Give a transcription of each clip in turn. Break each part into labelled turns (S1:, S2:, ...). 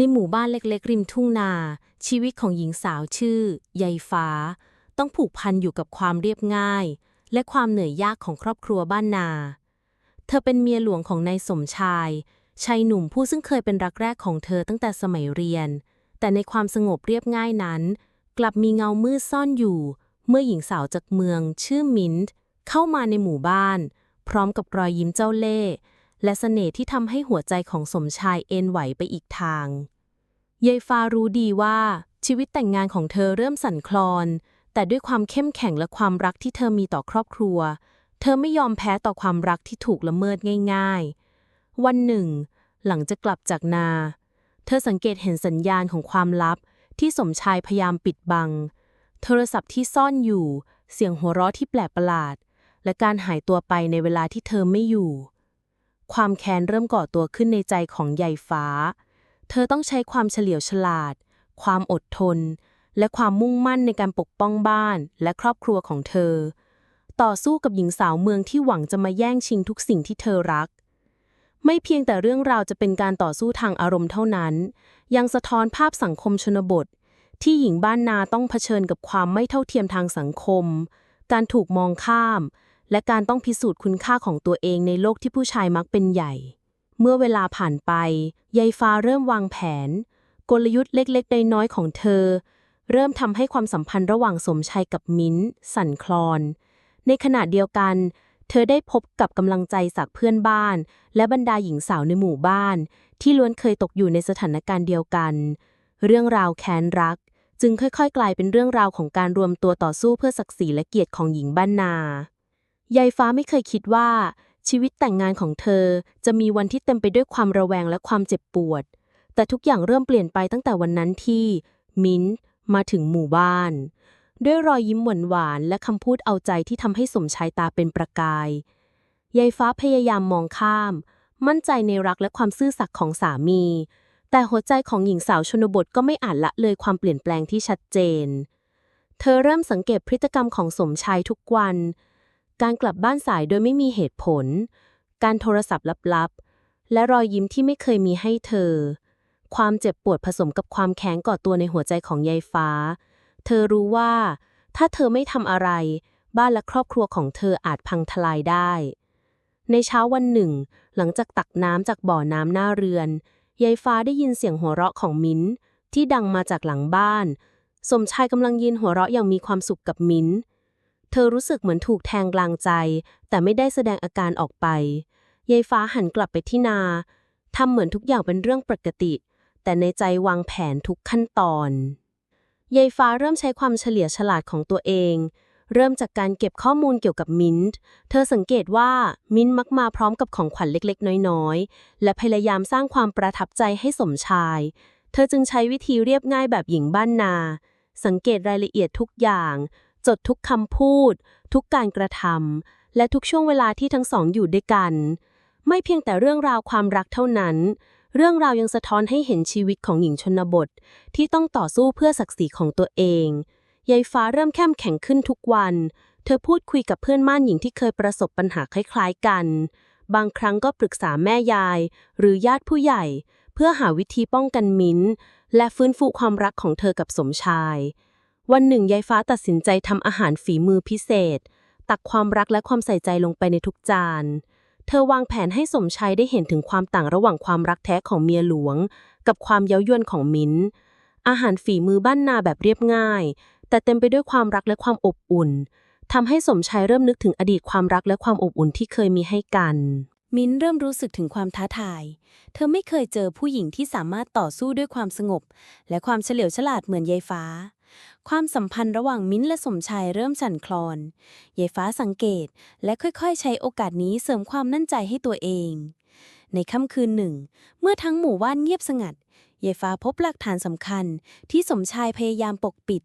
S1: ในหมู่บ้านเล็กๆ ริมทุ่งนา ชีวิตของหญิงสาวชื่อ ยายฟ้า ต้องผูกพันอยู่กับความเรียบง่าย และความเหนื่อยยากของครอบครัวบ้านนา เธอเป็นเมียหลวงของนายสมชายชายหนุ่มผู้ซึ่งเคยเป็นรักแรกของเธอตั้งแต่สมัยเรียน แต่ในความสงบเรียบง่ายนั้น กลับมีเงามืดซ่อนอยู่ เมื่อหญิงสาวจากเมือง ชื่อมินท์เข้ามาในหมู่บ้าน พร้อมกับรอยยิ้มเจ้าเล่ห์ และเสน่ห์ที่ทำให้หัวใจของสมชายเอ็นไหวไปอีกทางยายฟ้ารู้ดีว่า ชีวิตแต่งงานของเธอเริ่มสั่นคลอน แต่ด้วยความเข้มแข็งและความรักที่เธอมีต่อครอบครัว เธอไม่ยอมแพ้ต่อความรักที่ถูกละเมิดง่าย ๆ วันหนึ่ง หลังจากกลับจากนา เธอสังเกตเห็นสัญญาณของความลับ ที่สมชายพยายามปิดบัง โทรศัพท์ที่ซ่อนอยู่ เสียงหัวเราะที่แปลกประหลาด และการหายตัวไปในเวลาที่เธอไม่อยู่ ความแค้นเริ่มก่อตัวขึ้นในใจของยายฟ้า เธอต้องใช้ความเฉลียวฉลาด ความอดทน และความมุ่งมั่นในการปกป้องบ้านและครอบครัวของเธอ ต่อสู้กับหญิงสาวเมืองที่หวังจะมาแย่งชิงทุกสิ่งที่เธอรัก ไม่เพียงแต่เรื่องราวจะเป็นการต่อสู้ทางอารมณ์เท่านั้น ยังสะท้อนภาพสังคมชนบท ที่หญิงบ้านนาต้องเผชิญกับความไม่เท่าเทียมทางสังคม การถูกมองข้าม และการต้องพิสูจน์คุณค่าของตัวเองในโลกที่ผู้ชายมักเป็นใหญ่ เมื่อเวลาผ่านไป ยายฟ้าเริ่มวางแผน กลยุทธ์เล็กๆน้อยๆของเธอ เริ่มทำให้ความสัมพันธ์ระหว่างสมชัยกับมิ้น สั่นคลอน ในขณะเดียวกัน เธอได้พบกับกำลังใจจากเพื่อนบ้าน และบรรดาหญิงสาวในหมู่บ้าน ที่ล้วนเคยตกอยู่ในสถานการณ์เดียวกัน เรื่องราวแค้นรัก จึงค่อยๆ กลายเป็นเรื่องราวของการรวมตัวต่อสู้เพื่อศักดิ์ศรีและเกียรติของหญิงบ้านนา ยายฟ้าไม่เคยคิดว่า ชีวิตแต่งงานของเธอจะมีวันที่เต็มไปด้วยความระแวงและความเจ็บปวด แต่ทุกอย่างเริ่มเปลี่ยนไปตั้งแต่วันนั้นที่ มิ้นท์มาถึงหมู่บ้าน ด้วยรอยยิ้มหวานๆและคำพูดเอาใจที่ทำให้สมชายตาเป็นประกาย ยายฟ้าพยายามมองข้าม มั่นใจในรักและความซื่อสัตย์ของสามี แต่หัวใจของหญิงสาวชนบทก็ไม่อาจละเลยความเปลี่ยนแปลงที่ชัดเจน เธอเริ่มสังเกตพฤติกรรมของสมชายทุกวัน การกลับบ้านสายโดยไม่มีเหตุผล การโทรศัพท์ลับๆ และรอยยิ้มที่ไม่เคยมีให้เธอ ความเจ็บปวดผสมกับความแค้นก่อตัวในหัวใจของยายฟ้า เธอรู้ว่า ถ้าเธอไม่ทำอะไร บ้านและครอบครัวของเธออาจพังทลายได้ ในเช้าวันหนึ่ง หลังจากตักน้ำจากบ่อน้ำหน้าเรือน ยายฟ้าได้ยินเสียงหัวเราะของมิ้นที่ดังมาจากหลังบ้าน สมชายกำลังยืนหัวเราะอย่างมีความสุขกับมิ้นท เธอรู้สึกเหมือนถูกแทงกลางใจ แต่ไม่ได้แสดงอาการออกไป ยายฟ้าหันกลับไปที่นา ทำเหมือนทุกอย่างเป็นเรื่องปกติ แต่ในใจวางแผนทุกขั้นตอน ยายฟ้าเริ่มใช้ความเฉลียวฉลาดของตัวเอง เริ่มจากการเก็บข้อมูลเกี่ยวกับมิ้นท์ เธอสังเกตว่ามิ้นท์มักมาพร้อมกับของขวัญเล็กๆ น้อยๆ และพยายามสร้างความประทับใจให้สมชาย เธอจึงใช้วิธีเรียบง่ายแบบหญิงบ้านนา สังเกตรายละเอียดทุกอย่าง จดทุกคำพูด ทุกการกระทำและทุกช่วงเวลาที่ทั้งสองอยู่ด้วยกัน ไม่เพียงแต่เรื่องราวความรักเท่านั้น เรื่องราวยังสะท้อนให้เห็นชีวิตของหญิงชนบท ที่ต้องต่อสู้เพื่อศักดิ์ศรีของตัวเองยายฟ้าเริ่มเข้มแข็งขึ้นทุกวัน เธอพูดคุยกับเพื่อนม่านหญิงที่เคยประสบปัญหาคล้ายๆกัน บางครั้งก็ปรึกษาแม่ยาย หรือญาติผู้ใหญ่ เพื่อหาวิธีป้องกันมิ้นท์และฟื้นฟูความรักของเธอกับสมชาย วันหนึ่งยายฟ้าตัดสินใจทำอาหารฝีมือพิเศษ ตักความรักและความใส่ใจลงไปในทุกจาน เธอวางแผนให้สมชายได้เห็นถึงความต่างระหว่างความรักแท้ของเมียหลวง กับความเย้ายวนของมิ้น อาหารฝีมือบ้านนาแบบเรียบง่าย แต่เต็มไปด้วยความรักและความอบอุ่นทำให้สมชายเริ่มนึกถึงอดีตความรักและความอบอุ่นที่เคยมีให้กัน
S2: มิ้นเริ่มรู้สึกถึงความท้าทาย เธอไม่เคยเจอผู้หญิงที่สามารถต่อสู้ด้วยความสงบ และความเฉลียวฉลาดเหมือนยายฟ้า ความสัมพันธ์ระหว่างมิ้นและสมชายเริ่มสั่นคลอนยายฟ้าสังเกตและค่อยๆ ใช้โอกาสนี้เสริมความมั่นใจให้ตัวเอง ในค่ำคืนหนึ่ง เมื่อทั้งหมู่บ้านเงียบสงัด ยายฟ้าพบหลักฐานสำคัญที่สมชายพยายามปกปิด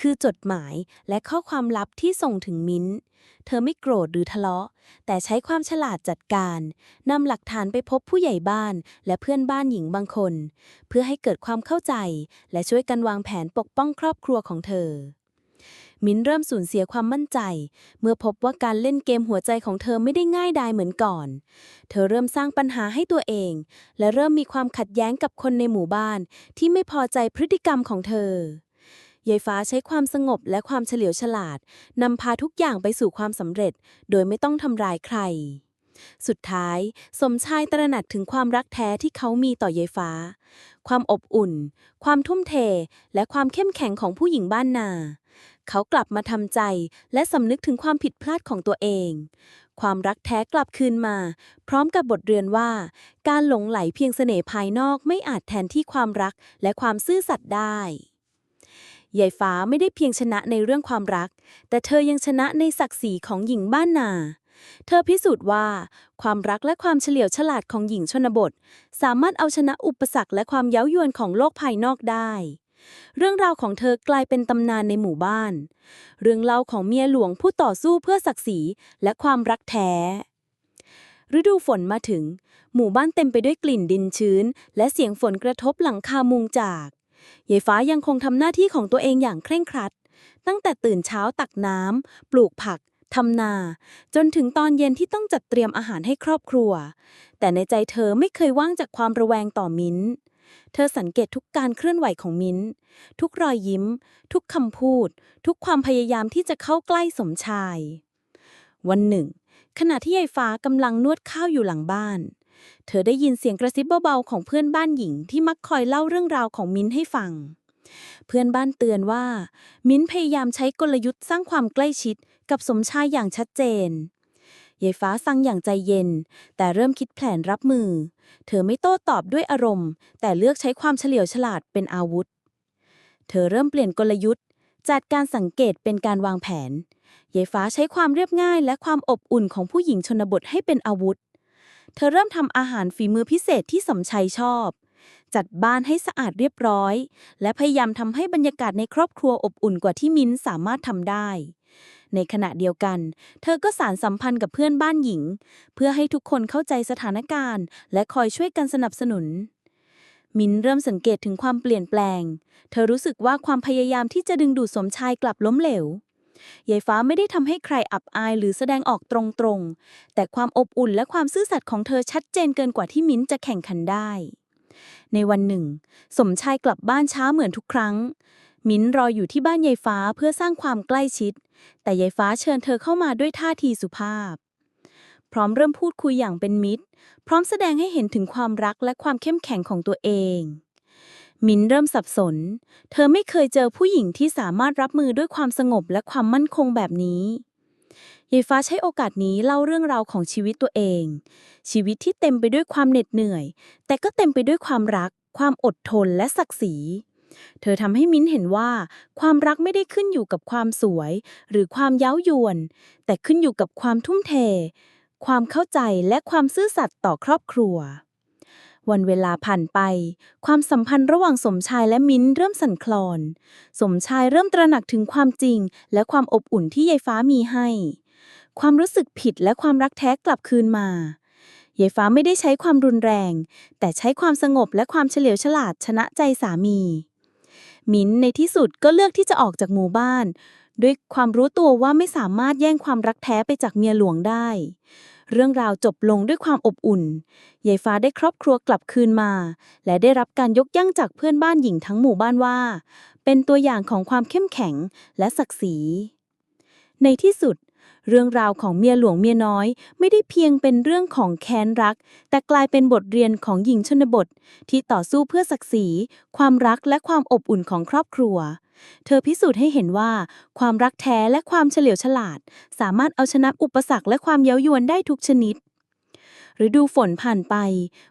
S2: คือจดหมายและข้อความลับที่ส่งถึงมิ้น เธอไม่โกรธหรือทะเลาะ แต่ใช้ความฉลาดจัดการนำหลักฐานไปพบผู้ใหญ่บ้านและเพื่อนบ้านหญิงบางคน เพื่อให้เกิดความเข้าใจ และช่วยกันวางแผนปกป้องครอบครัวของเธอ มิ้นเริ่มสูญเสียความมั่นใจ เมื่อพบว่าการเล่นเกมหัวใจของเธอไม่ได้ง่ายดายเหมือนก่อน เธอเริ่มสร้างปัญหาให้ตัวเอง และเริ่มมีความขัดแย้งกับคนในหมู่บ้าน ที่ไม่พอใจพฤติกรรมของเธอยายฟ้าใช้ความสงบและความเฉลียวฉลาดนำพาทุกอย่างไปสู่ความสำเร็จ โดยไม่ต้องทำร้ายใคร สุดท้าย สมชายตระหนักถึงความรักแท้ที่เขามีต่อยายฟ้า ความอบอุ่น ความทุ่มเท และความเข้มแข็งของผู้หญิงบ้านนา เขากลับมาทำใจ และสำนึกถึงความผิดพลาดของตัวเอง ความรักแท้กลับคืนมา พร้อมกับบทเรียนว่า การหลงไหลเพียงเสน่ห์ภายนอกไม่อาจแทนที่ความรักและความซื่อสัตย์ได้ยายฟ้าไม่ได้เพียงชนะในเรื่องความรัก แต่เธอยังชนะในศักดิ์ศรีของหญิงบ้านนา เธอพิสูจน์ว่า ความรักและความเฉลียวฉลาดของหญิงชนบท สามารถเอาชนะอุปสรรคและความเย้ายวนของโลกภายนอกได้ เรื่องราวของเธอกลายเป็นตำนานในหมู่บ้าน เรื่องเล่าของเมียหลวงผู้ต่อสู้เพื่อศักดิ์ศรีและความรักแท้ ฤดูฝนมาถึง หมู่บ้านเต็มไปด้วยกลิ่นดินชื้น และเสียงฝนกระทบหลังคามุงจากยายฟ้ายังคงทำหน้าที่ของตัวเองอย่างเคร่งครัด ตั้งแต่ตื่นเช้าตักน้ำปลูกผักทำนา จนถึงตอนเย็นที่ต้องจัดเตรียมอาหารให้ครอบครัว แต่ในใจเธอไม่เคยว่างจากความระแวงต่อมิ้น เธอสังเกตทุกการเคลื่อนไหวของมิ้น ทุกรอยยิ้ม ทุกคำพูด ทุกความพยายามที่จะเข้าใกล้สมชาย วันหนึ่ง ขณะที่ยายฟ้ากำลังนวดข้าวอยู่หลังบ้าน เธอได้ยินเสียงกระซิบเบาๆของเพื่อนบ้านหญิงที่มักคอยเล่าเรื่องราวของมิ้นให้ฟัง เพื่อนบ้านเตือนว่า มิ้นพยายามใช้กลยุทธ์สร้างความใกล้ชิดกับสมชายอย่างชัดเจน ยายฟ้าฟังอย่างใจเย็น แต่เริ่มคิดแผนรับมือ เธอไม่โต้ตอบด้วยอารมณ์ แต่เลือกใช้ความเฉลียวฉลาดเป็นอาวุธ เธอเริ่มเปลี่ยนกลยุทธ์ จัดการสังเกตเป็นการวางแผนยายฟ้าใช้ความเรียบง่ายและความอบอุ่นของผู้หญิงชนบทให้เป็นอาวุธ เธอเริ่มทำอาหารฝีมือพิเศษที่สมชัยชอบ จัดบ้านให้สะอาดเรียบร้อย และพยายามทำให้บรรยากาศในครอบครัวอบอุ่นกว่าที่มิ้นสามารถทำได้ ในขณะเดียวกัน เธอก็สารสัมพันธ์กับเพื่อนบ้านหญิง เพื่อให้ทุกคนเข้าใจสถานการณ์ และคอยช่วยกันสนับสนุน มินเริ่มสังเกตถึงความเปลี่ยนแปลง เธอรู้สึกว่าความพยายามที่จะดึงดูดสมชายกลับล้มเหลวยายฟ้าไม่ได้ทำให้ใครอับอายหรือแสดงออกตรงๆ แต่ความอบอุ่นและความซื่อสัตย์ของเธอชัดเจนเกินกว่าที่มิ้นจะแข่งขันได้ ในวันหนึ่ง สมชายกลับบ้านช้าเหมือนทุกครั้ง มิ้นรออยู่ที่บ้านยายฟ้าเพื่อสร้างความใกล้ชิด แต่ยายฟ้าเชิญเธอเข้ามาด้วยท่าทีสุภาพ พร้อมเริ่มพูดคุยอย่างเป็นมิตร พร้อมแสดงให้เห็นถึงความรักและความเข้มแข็งของตัวเอง มิ้นเริ่มสับสน เธอไม่เคยเจอผู้หญิงที่สามารถรับมือด้วยความสงบและความมั่นคงแบบนี้ยายฟ้าใช้โอกาสนี้เล่าเรื่องราวของชีวิตตัวเอง ชีวิตที่เต็มไปด้วยความเหน็ดเหนื่อย แต่ก็เต็มไปด้วยความรัก ความอดทนและศักดิ์ศรี เธอทำให้มิ้นเห็นว่า ความรักไม่ได้ขึ้นอยู่กับความสวย หรือความเย้ายวน แต่ขึ้นอยู่กับความทุ่มเท ความเข้าใจและความซื่อสัตย์ต่อครอบครัว วันเวลาผ่านไป ความสัมพันธ์ระหว่างสมชายและมิ้นเริ่มสั่นคลอน สมชายเริ่มตระหนักถึงความจริง และความอบอุ่นที่ยายฟ้ามีให้ ความรู้สึกผิดและความรักแท้กลับคืนมายายฟ้าไม่ได้ใช้ความรุนแรง แต่ใช้ความสงบและความเฉลียวฉลาดชนะใจสามี มิ้นในที่สุดก็เลือกที่จะออกจากหมู่บ้าน ด้วยความรู้ตัวว่าไม่สามารถแย่งความรักแท้ไปจากเมียหลวงได้ เรื่องราวจบลงด้วยความอบอุ่นยายฟ้าได้ครอบครัวกลับคืนมา และได้รับการยกย่องจากเพื่อนบ้านหญิงทั้งหมู่บ้านว่า เป็นตัวอย่างของความเข้มแข็งและศักดิ์ศรีในที่สุด เรื่องราวของเมียหลวงเมียน้อย ไม่ได้เพียงเป็นเรื่องของแค้นรัก แต่กลายเป็นบทเรียนของหญิงชนบท ที่ต่อสู้เพื่อศักดิ์ศรี ความรักและความอบอุ่นของครอบครัว เธอพิสูจน์ให้เห็นว่า ความรักแท้และความเฉลียวฉลาด สามารถเอาชนะอุปสรรคและความเย้ายวนได้ทุกชนิด ฤดูฝนผ่านไป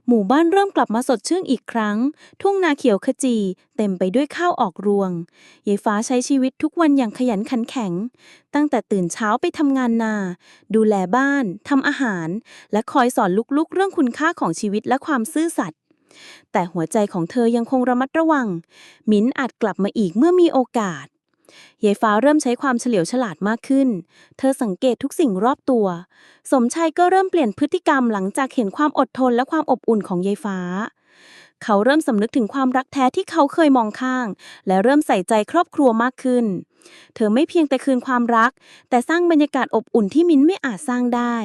S2: หมู่บ้านเริ่มกลับมาสดชื่นอีกครั้ง ทุ่งนาเขียวขจี เต็มไปด้วยข้าวออกรวงยายฟ้าใช้ชีวิตทุกวันอย่างขยันขันแข็ง ตั้งแต่ตื่นเช้าไปทำงานนา ดูแลบ้านทำอาหาร และคอยสอนลูกๆ เรื่องคุณค่าของชีวิตและความซื่อสัตย์แต่หัวใจของเธอยังคงระมัดระวัง มิ้นอาจกลับมาอีกเมื่อมีโอกาส ยายฟ้าเริ่มใช้ความเฉลียวฉลาดมากขึ้น เธอสังเกตทุกสิ่งรอบตัว สมชัยก็เริ่มเปลี่ยนพฤติกรรมหลังจากเห็นความอดทนและความอบอุ่นของยายฟ้า เขาเริ่มสำนึกถึงความรักแท้ที่เขาเคยมองข้าง และเริ่มใส่ใจครอบครัวมากขึ้น เธอไม่เพียงแต่คืนความรัก แต่สร้างบรรยากาศอบอุ่นที่มิ้นไม่อาจสร้างได้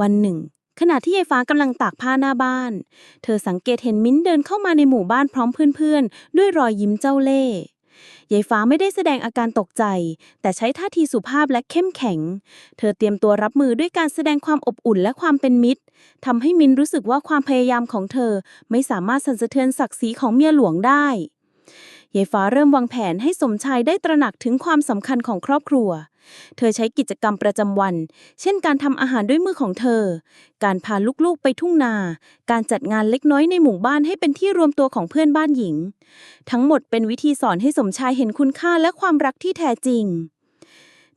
S2: วันหนึ่งขณะที่ยายฟ้ากำลังตากผ้าหน้าบ้าน เธอสังเกตเห็นมิ้นเดินเข้ามาในหมู่บ้านพร้อมเพื่อนๆ ด้วยรอยยิ้มเจ้าเล่ห์ ยายฟ้าไม่ได้แสดงอาการตกใจ แต่ใช้ท่าทีสุภาพและเข้มแข็ง เธอเตรียมตัวรับมือด้วยการแสดงความอบอุ่นและความเป็นมิตรทำให้มินรู้สึกว่าความพยายามของเธอไม่สามารถสั่นสะเทือนศักดิ์ศรีของเมียหลวงได้ยายฟ้าเริ่มวางแผนให้สมชายได้ตระหนักถึงความสำคัญของครอบครัว เธอใช้กิจกรรมประจำวัน เช่นการทำอาหารด้วยมือของเธอ การพาลูกๆไปทุ่งนา การจัดงานเล็กน้อยในหมู่บ้านให้เป็นที่รวมตัวของเพื่อนบ้านหญิง ทั้งหมดเป็นวิธีสอนให้สมชายเห็นคุณค่าและความรักที่แท้จริง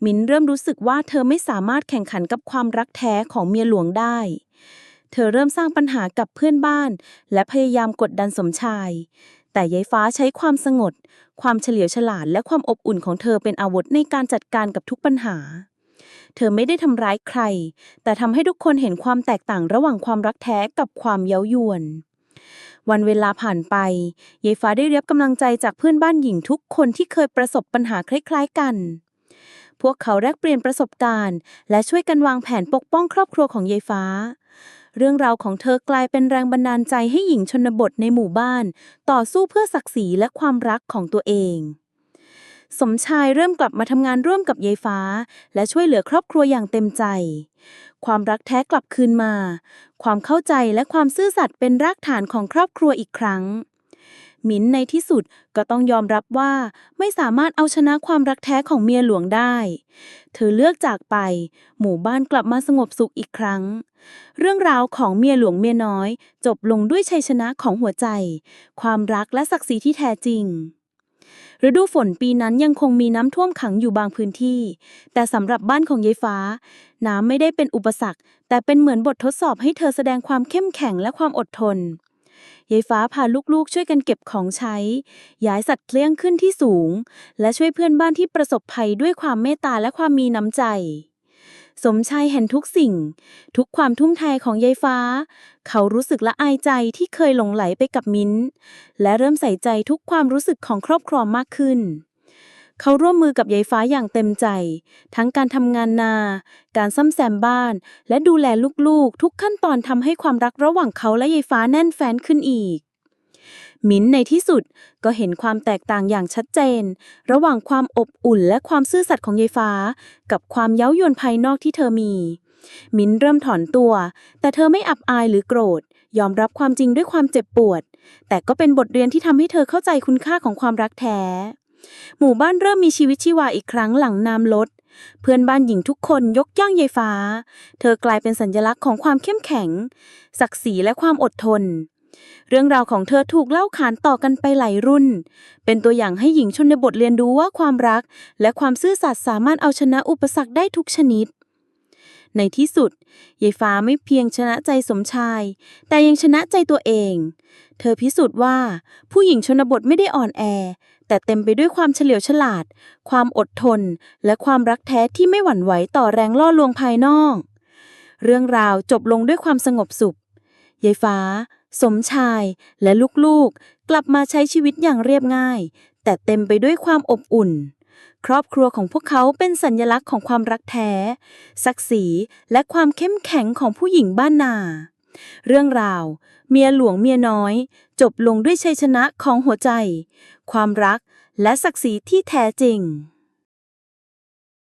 S2: มินเริ่มรู้สึกว่าเธอไม่สามารถแข่งขันกับความรักแท้ของเมียหลวงได้ เธอเริ่มสร้างปัญหากับเพื่อนบ้าน และพยายามกดดันสมชาย แต่ยายฟ้าใช้ความสงบ ความเฉลียวฉลาดและความอบอุ่นของเธอเป็นอาวุธในการจัดการกับทุกปัญหา เธอไม่ได้ทำร้ายใคร แต่ทำให้ทุกคนเห็นความแตกต่างระหว่างความรักแท้กับความเย้ายวน วันเวลาผ่านไปยายฟ้าได้เรับกำลังใจจากเพื่อนบ้านหญิงทุกคนที่เคยประสบปัญหาคล้าย ๆ กันพวกเขาแลกเปลี่ยนประสบการณ์ และช่วยกันวางแผนปกป้องครอบครัวของยายฟ้า เรื่องราวของเธอกลายเป็นแรงบันดาลใจให้หญิงชนบทในหมู่บ้าน ต่อสู้เพื่อศักดิ์ศรีและความรักของตัวเอง สมชายเริ่มกลับมาทำงานร่วมกับยายฟ้า และช่วยเหลือครอบครัวอย่างเต็มใจ ความรักแท้กลับคืนมา ความเข้าใจและความซื่อสัตย์เป็นรากฐานของครอบครัวอีกครั้ง มินในที่สุดก็ต้องยอมรับว่าไม่สามารถเอาชนะความรักแท้ของเมียหลวงได้ เธอเลือกจากไป หมู่บ้านกลับมาสงบสุขอีกครั้ง เรื่องราวของเมียหลวงเมียน้อย จบลงด้วยชัยชนะของหัวใจ ความรักและศักดิ์ศรีที่แท้จริงฤดูฝนปีนั้นยังคงมีน้ำท่วมขังอยู่บางพื้นที่ แต่สำหรับบ้านของยายฟ้า น้ำไม่ได้เป็นอุปสรรค แต่เป็นเหมือนบททดสอบให้เธอแสดงความเข้มแข็งและความอดทน ยายฟ้าพาลูกๆช่วยกันเก็บของใช้ ย้ายสัตว์เลี้ยงขึ้นที่สูง และช่วยเพื่อนบ้านที่ประสบภัยด้วยความเมตตาและความมีน้ำใจ สมชายเห็นทุกสิ่ง ทุกความทุ่มเทของยายฟ้า เขารู้สึกละอายใจที่เคยหลงไหลไปกับมิ้น และเริ่มใส่ใจทุกความรู้สึกของครอบครัวมากขึ้น เขาร่วมมือกับยายฟ้าอย่างเต็มใจ ทั้งการทำงานนา การซ่อมแซมบ้าน และดูแลลูกๆ ทุกขั้นตอนทำให้ความรักระหว่างเขาและยายฟ้าแน่นแฟ้นขึ้นอีก มิ้นในที่สุดก็เห็นความแตกต่างอย่างชัดเจน ระหว่างความอบอุ่นและความซื่อสัตย์ของยายฟ้า กับความเย้ายวนภายนอกที่เธอมี มิ้นเริ่มถอนตัว แต่เธอไม่อับอายหรือโกรธ ยอมรับความจริงด้วยความเจ็บปวด แต่ก็เป็นบทเรียนที่ทำให้เธอเข้าใจคุณค่าของความรักแท้ หมู่บ้านเริ่มมีชีวิตชีวาอีกครั้งหลังน้ำลด เพื่อนบ้านหญิงทุกคนยกย่องยายฟ้า เธอกลายเป็นสัญลักษณ์ของความเข้มแข็ง ศักดิ์ศรีและความอดทน เรื่องราวของเธอถูกเล่าขานต่อกันไปหลายรุ่น เป็นตัวอย่างให้หญิงชนบทเรียนรู้ว่าความรัก และความซื่อสัตย์สามารถเอาชนะอุปสรรคได้ทุกชนิดในที่สุดยายฟ้าไม่เพียงชนะใจสมชาย แต่ยังชนะใจตัวเอง เธอพิสูจน์ว่าผู้หญิงชนบทไม่ได้อ่อนแอ แต่เต็มไปด้วยความเฉลียวฉลาด ความอดทน และความรักแท้ที่ไม่หวั่นไหวต่อแรงล่อลวงภายนอก เรื่องราวจบลงด้วยความสงบสุขยายฟ้า สมชาย และลูกๆ กลับมาใช้ชีวิตอย่างเรียบง่าย แต่เต็มไปด้วยความอบอุ่น ครอบครัวของพวกเขาเป็นสัญลักษณ์ของความรักแท้ ศักดิ์ศรี และความเข้มแข็งของผู้หญิงบ้านนา เรื่องราว เมียหลวงเมียน้อย จบลงด้วยชัยชนะของหัวใจ ความรัก และศักดิ์ศรีที่แท้จริง